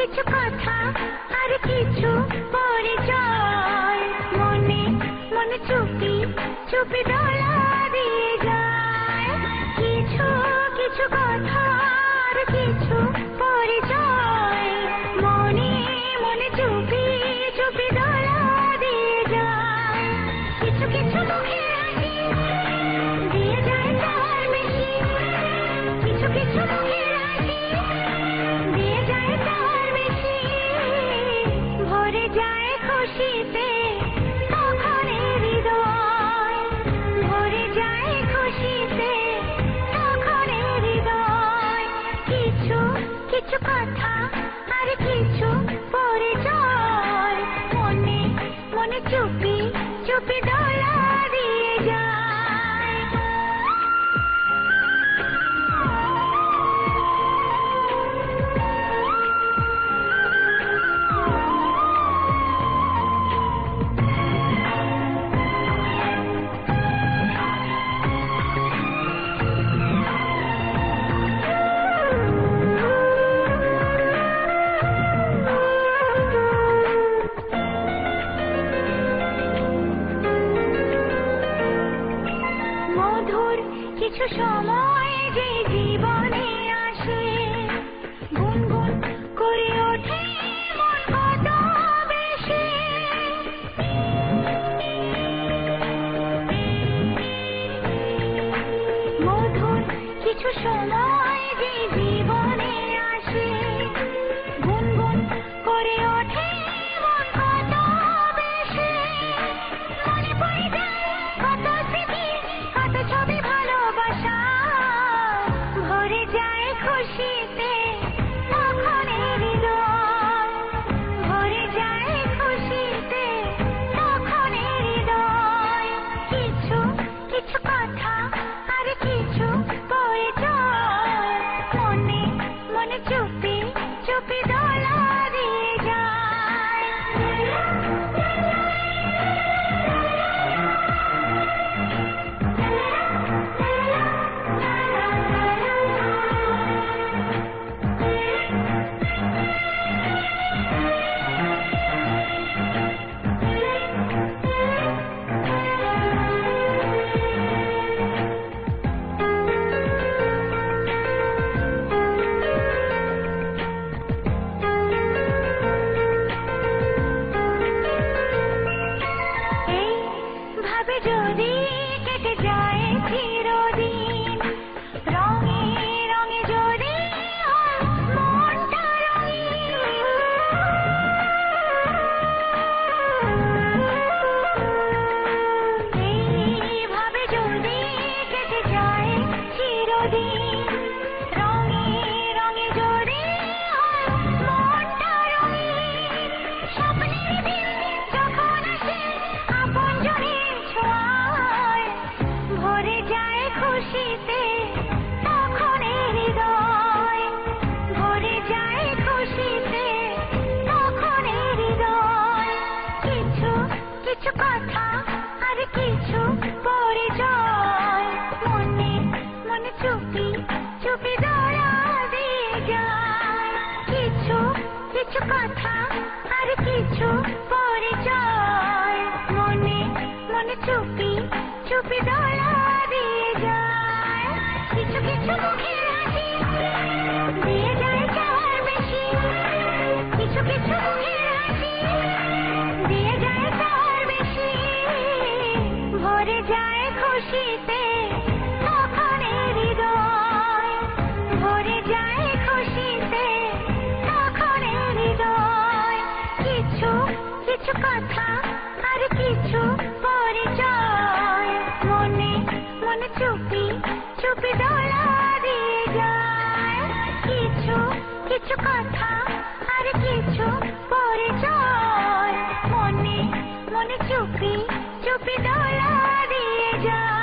কিছু কথা আর কিছু পরিচয় মনে মনে চুপি চুপি দোলা দিয়ে যায়। কিছু কিছু কথা আর কিছু পরিচয় মনে মনে চুপি চুপি দোলা দিয়ে যায়। কিছু কিছু মুখে যায় খুশিতে তখন হৃদয় ভরে যায় খুশিতে তখন হৃদয় কিছু কিছু কথা আর কিছু পরিচয়। মনে মনে চুপি চুপি সময় যে জীবনে আসে গুনগুন করে ওঠে মন কত বেশি। মধুর কিছু সময় যে ভরে যায় খুশিতে তখন ಗೋಧಿ কথা আর কিছু পরিচয় মনে মনে চুপি চুপি দোলা দিয়ে যায়। কিছু কিছু হাসি দিয়ে যায় যাওয়ার বেশি। কিছু কিছু হাসি দিয়ে যায় তার বেশি। ভরে যায় খুশিতে কিছু কথা আর কিছু পরিচয়। মনে মনে চুপি চুপি দোলা দিয়ে যায়।